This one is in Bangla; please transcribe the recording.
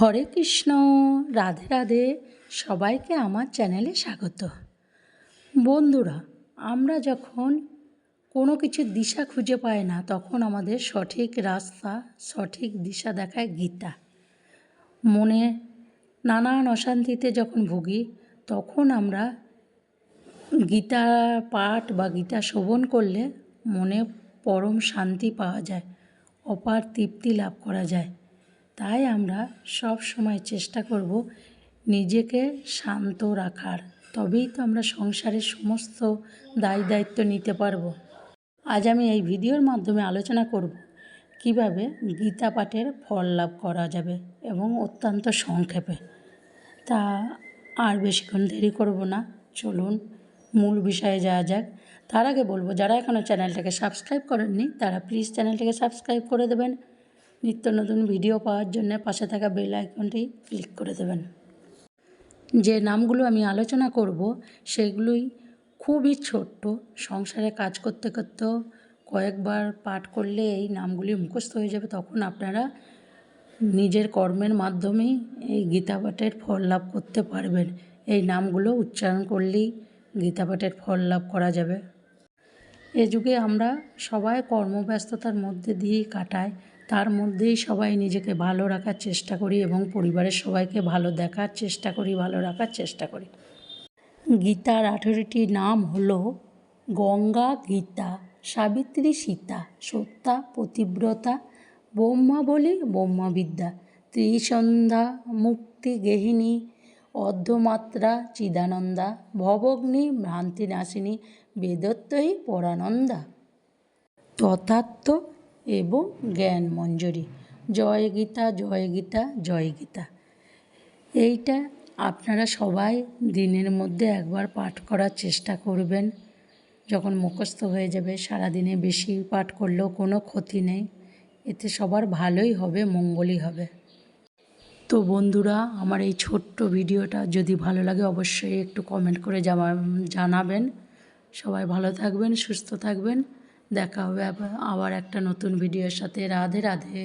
হরে কৃষ্ণ, রাধে রাধে, সবাইকে আমার চ্যানেলে স্বাগত। বন্ধুরা, আমরা যখন কোনো কিছুর দিশা খুঁজে পাই না, তখন আমাদের সঠিক রাস্তা, সঠিক দিশা দেখায় গীতা। মনে নানান অশান্তিতে যখন ভুগি, তখন আমরা গীতা পাঠ বা গীতা শ্রবণ করলে মনে পরম শান্তি পাওয়া যায়, অপার তৃপ্তি লাভ করা যায়। তাই আমরা সব সময় চেষ্টা করব নিজেকে শান্ত রাখার। তবেই তো আমরা সংসারের সমস্ত দায় দায়িত্ব নিতে পারব। আজ আমি এই ভিডিওর মাধ্যমে আলোচনা করব কীভাবে গীতা পাঠের ফল লাভ করা যাবে এবং অত্যন্ত সংক্ষেপে। তা আর বেশিক্ষণ দেরি করব না। চলুন মূল বিষয়ে যাওয়া যাক। তার আগে বলব, যারা এখনও চ্যানেলটাকে সাবস্ক্রাইব করেননি, তারা প্লিজ চ্যানেলটাকে সাবস্ক্রাইব করে দেবেন। নিত্য নতুন ভিডিও পাওয়ার জন্য পাশে থাকা বেল আইকনটি ক্লিক করে দেবেন। যে নামগুলো আমি আলোচনা করব, সেগুলোই খুবই ছোট্ট, সংসারে কাজ করতে করতেও কয়েকবার পাঠ করলে এই নামগুলি মুখস্থ হয়ে যাবে, তখন আপনারা নিজের কর্মের মাধ্যমেই এই গীতা পাঠের ফল লাভ করতে পারবেন। এই নামগুলো উচ্চারণ করলেই গীতা পাঠের ফল লাভ করা যাবে। এ যুগে আমরা সবাই কর্মব্যস্ততার মধ্যে দিয়েই কাটাই। তার মধ্যেই সবাই নিজেকে ভালো রাখার চেষ্টা করি এবং পরিবারের সবাইকে ভালো দেখার চেষ্টা করি, ভালো রাখার চেষ্টা করি। গীতার আঠেরোটি নাম হলো গঙ্গা, গীতা, সাবিত্রী সীতা সত্যা পতিব্রতা, ব্রহ্মাবলী, ব্রহ্মবিদ্যা, ত্রিসন্ধ্যা, মুক্তি গেহিনী, অর্ধমাত্রা, চিদানন্দা, ভবগ্নি, ভ্রান্তিনাশিনী বেদত্বয়ী পরানন্দা। তথার্থ এবং জ্ঞান মঞ্জুরি। জয় গীতা জয় গীতা জয় গীতা। এইটা আপনারা সবাই দিনের মধ্যে একবার পাঠ করার চেষ্টা করবেন। যখন মুখস্থ হয়ে যাবে, সারাদিনে বেশি পাঠ করলেও কোনো ক্ষতি নেই। এতে সবার ভালোই হবে, মঙ্গলই হবে। তো বন্ধুরা, আমার এই ছোট্ট ভিডিওটা যদি ভালো লাগে, অবশ্যই একটু কমেন্ট করে জানাবেন। সবাই ভালো থাকবেন, সুস্থ থাকবেন। দেখা হবে আবার একটা নতুন ভিডিওর সাথে। রাধে রাধে।